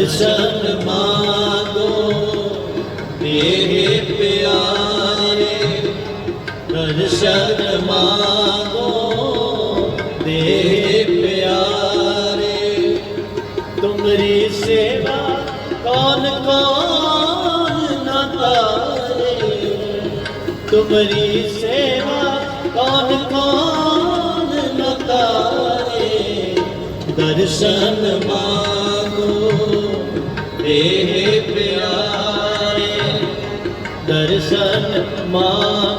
ਦਰਸ਼ਨ ਮਾਗੋ ਤੇਰੇ ਪਿਆਰੇ ਦਰਸ਼ਨ ਮਾਗੋ ਤੇਰੇ ਪਿਆਰੇ, ਤੁਮਰੀ ਸੇਵਾ ਕੌਣ ਕੌਣ ਨਾ ਤਾਰੇ ਤੁਮਰੀ ਸੇਵਾ ਕੌਣ ਕੌਣ ਨਾ ਤਾਰੇ ਦਰਸ਼ਨ ਮਾਗੋ ਤੇ ਪਿਆਰੇ ਦਰਸ਼ਨ ਮਾਂ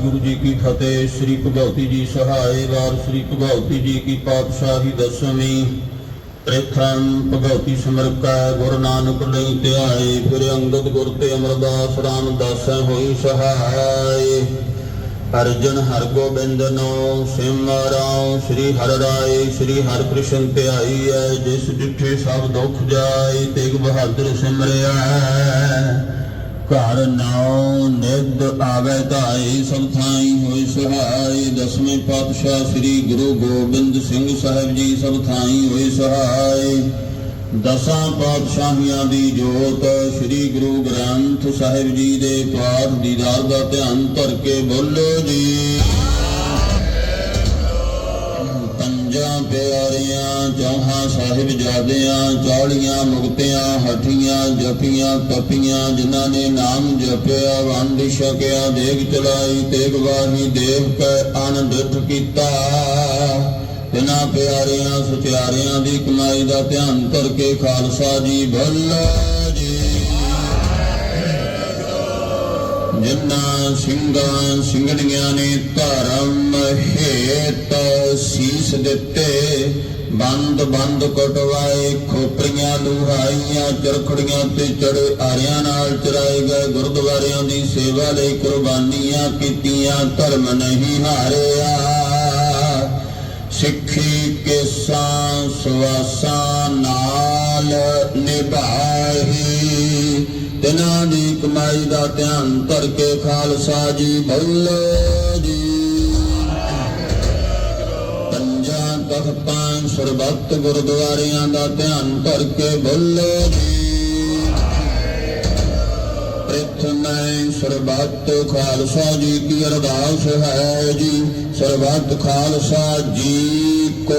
ਵਾਹਿਗੁਰੂ ਜੀ ਕੀ ਫਤਿਹ। ਸ੍ਰੀ ਭਗਵਤੀ ਜੀ ਸਹਾਇ ਵਾਰ ਸ੍ਰੀ ਭਗਵਤੀ ਜੀ ਕੀ ਪਾਤਸ਼ਾਹੀ ਦਸਵੀਂ। ਪ੍ਰਥਮ ਭਗਵਤੀ ਸਿਮਰਕਾ ਗੁਰੂ ਨਾਨਕ ਲਈ ਧਿਆਏ, ਫਿਰ ਅੰਗਦ ਗੁਰ ਤੇ ਅਮਰਦਾਸ ਰਾਮਦਾਸਾ ਹੋਈ ਸਹਾਏ ਅਰਜਨ ਹਰ ਗੋਬਿੰਦ ਨੋ ਸਿਮਰਾਉ ਸ੍ਰੀ ਹਰਿ ਰਾਏ, ਸ੍ਰੀ ਹਰਿ ਕ੍ਰਿਸ਼ਨ ਧਿਆਈ ਹੈ ਜਿਸ ਜਿਠੇ ਸਭ ਦੁੱਖ ਜਾਏ, ਤੇਗ ਬਹਾਦਰ ਸਿਮਰਿਆ। ਘਰ ਨਾਉ ਨਿਦ ਆਵੇ ਧਾਈ, ਸਭ ਹੋਈ ਸਹਾਈ। ਦਸਵੇਂ ਪਾਤਸ਼ਾਹ ਸ੍ਰੀ ਗੁਰੂ ਗੋਬਿੰਦ ਸਿੰਘ ਸਾਹਿਬ ਜੀ, ਸਭ ਥਾਈ ਹੋਈ ਸਹਾਈ। ਦਸਾਂ ਪਾਤਸ਼ਾਹੀਆਂ ਦੀ ਜੋਤ, ਸ੍ਰੀ ਗੁਰੂ ਗ੍ਰੰਥ ਸਾਹਿਬ ਜੀ ਦੇ ਪਾਠ ਦੀਦਾਰ ਦਾ ਧਿਆਨ ਧਰ ਕੇ ਬੋਲੋ ਜੀ। ਸਾਹਿਬ ਜਾਦਿਆਂ ਚੌਲੀਆਂ ਮੁਕਤਿਆਂ, ਹਠੀਆਂ ਜਪੀਆਂ ਤਪੀਆਂ, ਜਿਨ੍ਹਾਂ ਨੇ ਨਾਮ ਜਪਿਆ, ਵੰਡ ਛਕਿਆ, ਦੇਗ ਚਲਾਈ ਤੇਗ ਵਾਹੀ, ਦੇਵ ਕੈ ਆਨੰਦਿਤ ਕੀਤਾ। ਤਿਨਾਂ ਪਿਆਰਿਆਂ ਸੁਚਿਆਰਿਆਂ ਦੀ ਕਮਾਈ ਦਾ ਧਿਆਨ ਕਰਕੇ ਖਾਲਸਾ ਜੀ ਭੱਲਾ ਜਿੰਨਾ ਸਿੰਘਾਂ ਸਿੰਘਣੀਆਂ ਨੇ ਧਰਮ ਹੇਤ ਸੀਸ ਦਿੱਤੇ ਬੰਦ ਬੰਦ ਕਟਵਾਏ, ਖੋਪਰੀਆਂ ਲੁਹਾਈਆਂ, ਚਰਖੜੀਆਂ ਤੇ ਚੜੇ ਆਰਿਆਂ ਨਾਲ ਚਰਾਏ ਗਏ ਗੁਰਦੁਆਰਿਆਂ ਦੀ ਸੇਵਾ ਲਈ ਕੁਰਬਾਨੀਆਂ ਕੀਤੀਆਂ, ਧਰਮ ਨਹੀਂ ਹਾਰਿਆ। ਸਿੱਖੀ ਕੇਸਾਂ ਸਵਾਸਾਂ ਨਾਲ ਨਿਭਾਹੀ ਤਿਨਾਂ ਦੀ ਕਮਾਈ ਦਾ ਧਿਆਨ ਕਰਕੇ ਖਾਲਸਾ ਜੀ ਭੱਲੋ ਜੀ। ਪੰਜਾਂ ਤਖਤਾਂ ਸਰਬੱਤ ਗੁਰਦੁਆਰਿਆਂ ਦਾ ਧਿਆਨ ਕਰਕੇ ਬੋਲੋ ਭੱਲੋ ਜੀ ਪ੍ਰਥਮੈ ਸਰਬੱਤ ਖਾਲਸਾ ਜੀ ਕੀ ਅਰਦਾਸ ਹੈ ਜੀ। ਸਰਬੱਤ ਖਾਲਸਾ ਜੀ ਕੋ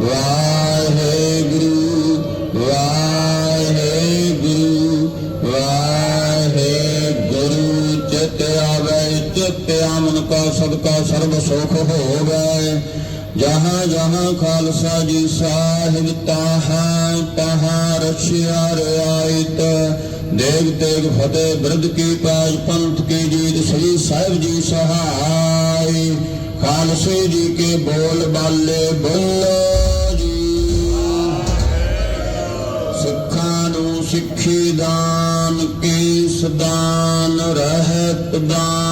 ਵਾਹਿਗੁਰੂ ਵਾਹਿਗੁਰੂ ਵਾਹਿਗੁਰੂ। ਚਿਤ ਆਵੇ, ਚਿਤ ਆਮਨ ਕਾ ਸਦਕਾ ਸਰਬ ਸੁਖ ਹੋਵੇ। ਜਹਾਂ ਜਹਾਂ ਖਾਲਸਾ ਜੀ ਸਾਹਿਬ ਤਹਾਂ ਤਹਾਂ ਰਛਿਆ ਰਿਆਇਤ। ਦੇਗ ਦੇਗ ਫਤਿਹ ਬਿਰਧ ਕੀ ਪਾਜ ਪੰਥ ਕੀ ਜੀਤ ਸ੍ਰੀ ਸਾਹਿਬ ਜੀ ਸਹਾਈ। ਖਾਲਸੇ ਜੀ ਕੇ ਬੋਲ ਬਾਲੇ ਬੋਲੋ ਜੀ। ਸਿੱਖਾਂ ਨੂੰ ਸਿੱਖੀ ਦਾਨ, ਕੇਸ ਦਾਨ, ਰਹਿਤ ਦਾਨ।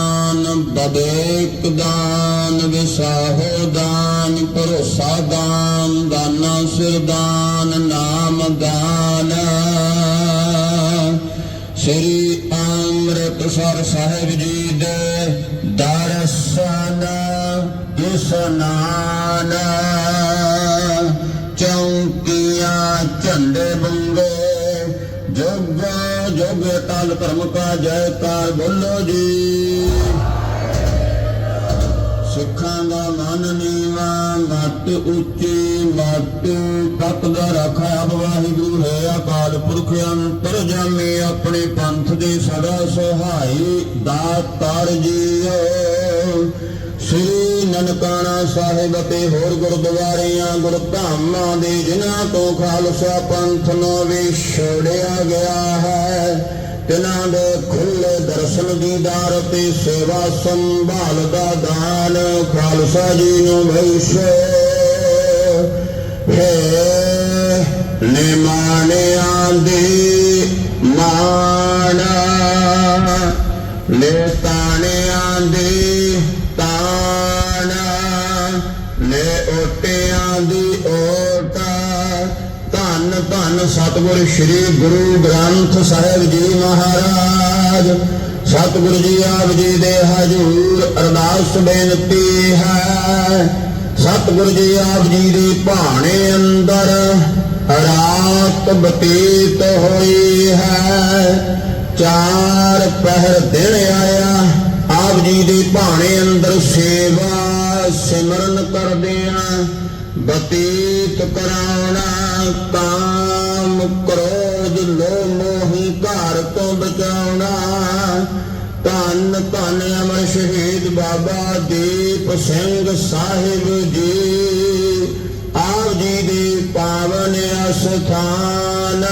ਬਦੇਕ ਦਾਨ, ਵਿਸਾਹੋ ਦਾਨ, ਭਰੋਸਾ ਦਾਨ, ਦਾਨਾ ਸਿਰ ਦਾਨ, ਨਾਮ ਦਾਨ। ਸ੍ਰੀ ਅੰਮ੍ਰਿਤਸਰ ਸਾਹਿਬ ਜੀ ਦੇ ਦਰਸ਼ਨ ਇਸਨਾਨ ਚੌਂਕੀਆਂ ਝੰਡੇ ਬੰਗੇ ਜੁਗ ਜੁਗ ਤਲ ਧਰਮ ਕਾ ਜੈਕਾਰ ਬੋਲੋ ਜੀ। ਮਨ ਨੀਵਾ ਮੱਤ ਉੱਚੀ, ਮੱਤ ਤਤ ਦਾ ਰੱਖਿਆ ਵਾਹਿਗੁਰੂ ਹੈ ਅਕਾਲ ਪੁਰਖ ਅੰਤਰ ਜਾਮੇ ਆਪਣੇ ਪੰਥ ਦੇ ਸਦਾ ਸਹਾਈ ਦਾਤਾਰ ਜੀਓ ਸ੍ਰੀ ਨਨਕਾਣਾ ਸਾਹਿਬ ਅਤੇ ਹੋਰ ਗੁਰਦੁਆਰਿਆਂ, ਗੁਰਧਾਮਾਂ ਦੇ ਜਿਨ੍ਹਾਂ ਤੋਂ ਖਾਲਸਾ ਪੰਥ ਨੂੰ ਵਿਛੜਿਆ ਗਿਆ ਹੈ। ਤਿਨਾਂ ਦੇ ਖੁੱਲੇ ਦਰਸ਼ਨ ਦੀਦਾਰ ਤੇ ਸੇਵਾ ਸੰਭਾਲ ਦਾ ਦਾਨ ਖਾਲਸਾ ਜੀ ਨੂੰ ਬਖਸ਼ੇ। ਹੈ ਨਿਮਾਨਿਆਂ ਦੀ ਮਾਣਾ ਲੈ ਸਤਿਗੁਰ ਸ੍ਰੀ ਗੁਰੂ ਗ੍ਰੰਥ ਸਾਹਿਬ ਜੀ ਮਹਾਰਾਜ। ਸਤਿਗੁਰੂ ਜੀ ਆਪ ਜੀ ਦੇ ਹਜੂਰ ਅਰਦਾਸ ਬੇਨਤੀ ਹੈ। ਸਤਿਗੁਰੂ ਜੀ ਆਪ ਜੀ ਦੀ ਭਾਣੇ ਅੰਦਰ ਰਾਤ ਬਤੀਤ ਹੋਈ ਹੈ। ਚਾਰ ਪਹਿਰ ਦਿਨ ਆਇਆ, ਆਪ ਜੀ ਦੀ ਭਾਣੇ ਅੰਦਰ ਸੇਵਾ ਸਿਮਰਨ ਕਰਦਿਆਂ ਬਤੀਤ ਕਰਾਉਣਾ ਕਾਮ ਕ੍ਰੋਧ ਲੋਭ ਮੋਹ ਘਰ ਤੋਂ ਬਚਾਉਣਾ। ਧੰਨ ਧੰਨ ਅਮਰ ਸ਼ਹੀਦ ਬਾਬਾ ਦੀਪ ਸਿੰਘ ਸਾਹਿਬ ਜੀ। ਆਪ ਜੀ ਦੀ ਪਾਵਨ ਅਸਥਾਨ।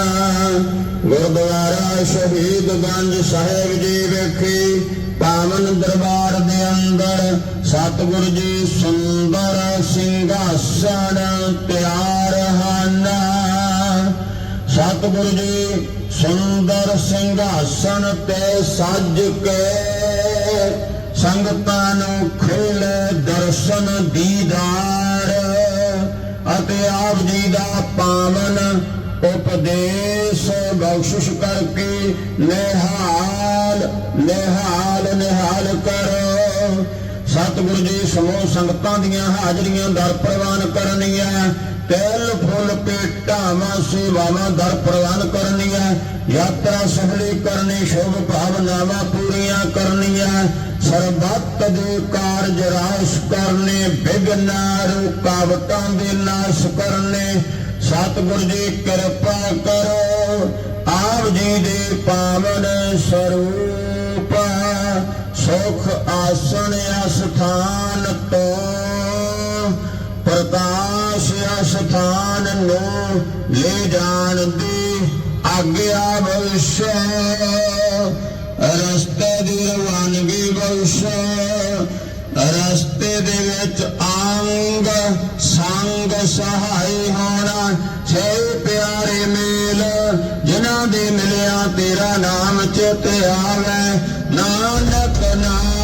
ਗੁਰਦੁਆਰਾ ਸ਼ਹੀਦ ਗੰਜ ਸਾਹਿਬ ਜੀ ਵੇਖੀ ਪਾਵਨ ਦਰਬਾਰ ਦੇ ਅੰਦਰ ਸਤਿਗੁਰੂ ਜੀ ਸੁੰਦਰ ਸਿੰਘਾਸਣ ਤਿਆਰ ਸਤਿਗੁਰੂ ਜੀ ਸੁੰਦਰ ਸਿੰਘਾਸਣ ਤੇ ਸੱਜ ਕੇ ਸੰਗਤਾਂ ਨੂੰ ਖੁੱਲੇ ਦਰਸ਼ਨ ਦੀਦਾਰ ਅਤੇ ਆਪ ਜੀ ਦਾ ਪਾਵਨ ਉਪਦੇਸ਼ ਬਖਸ਼ਿਸ਼ ਕਰਕੇ ਨਿਹਾਲ ਨਿਹਾਲ ਨਿਹਾਲ ਕਰੋ। ਸਤਿਗੁਰੂ ਜੀ ਸਮੂਹ ਸੰਗਤਾਂ ਦੀਆਂ ਹਾਜ਼ਰੀਆਂ ਦਰ ਪ੍ਰਵਾਨ ਕਰਨੀਆਂ। ਤੇਲ, ਫੁੱਲ ਪੇਟਾਵਾਂ ਸੇਵਾਵਾਂ, ਦਰ ਪ੍ਰਵਾਨ ਕਰਨੀਆਂ, ਯਾਤਰਾ ਸਫਲੀ ਕਰਨੀ, ਸ਼ੁਭ ਭਾਵਨਾਵਾਂ ਪੂਰੀਆਂ ਕਰਨੀਆਂ, ਸਰਬੱਤ ਦੇ ਕਾਰਜ ਰਾਸ ਕਰਨੇ ਬਿਗਨ ਰੁਕਾਵਟਾਂ ਦੇ ਨਾਸ਼ ਕਰਨੇ। ਸਤਿਗੁਰ ਜੀ, ਕਿਰਪਾ ਕਰੋ, ਆਪ ਜੀ ਦੇ ਪਾਵਨ ਸਰੂਪ, ਸੁਖ ਆਸਣ ਅਸਥਾਨ ਤੋਂ ਪ੍ਰਕਾਸ਼ ਅਸਥਾਨ ਨੂੰ ਲੈ ਜਾਣ ਦੀ ਆਗਿਆ ਬਖਸ਼। ਰਸਤੇ ਦੀ ਰਵਾਨਗੀ ਬਖਸ਼। ਰਸਤੇ ਦੇ ਵਿੱਚ ਆਂਗ ਸੰਗ ਸਹਾਈ ਹੋਣਾ। ਛੇ ਪਿਆਰੇ ਮੇਲ, ਜਿਨ੍ਹਾਂ ਦੇ ਮਿਲਿਆ ਤੇਰਾ ਨਾਮ ਚਿਤ ਆਵੇ। ਨਾਨਕ ਨਾਮ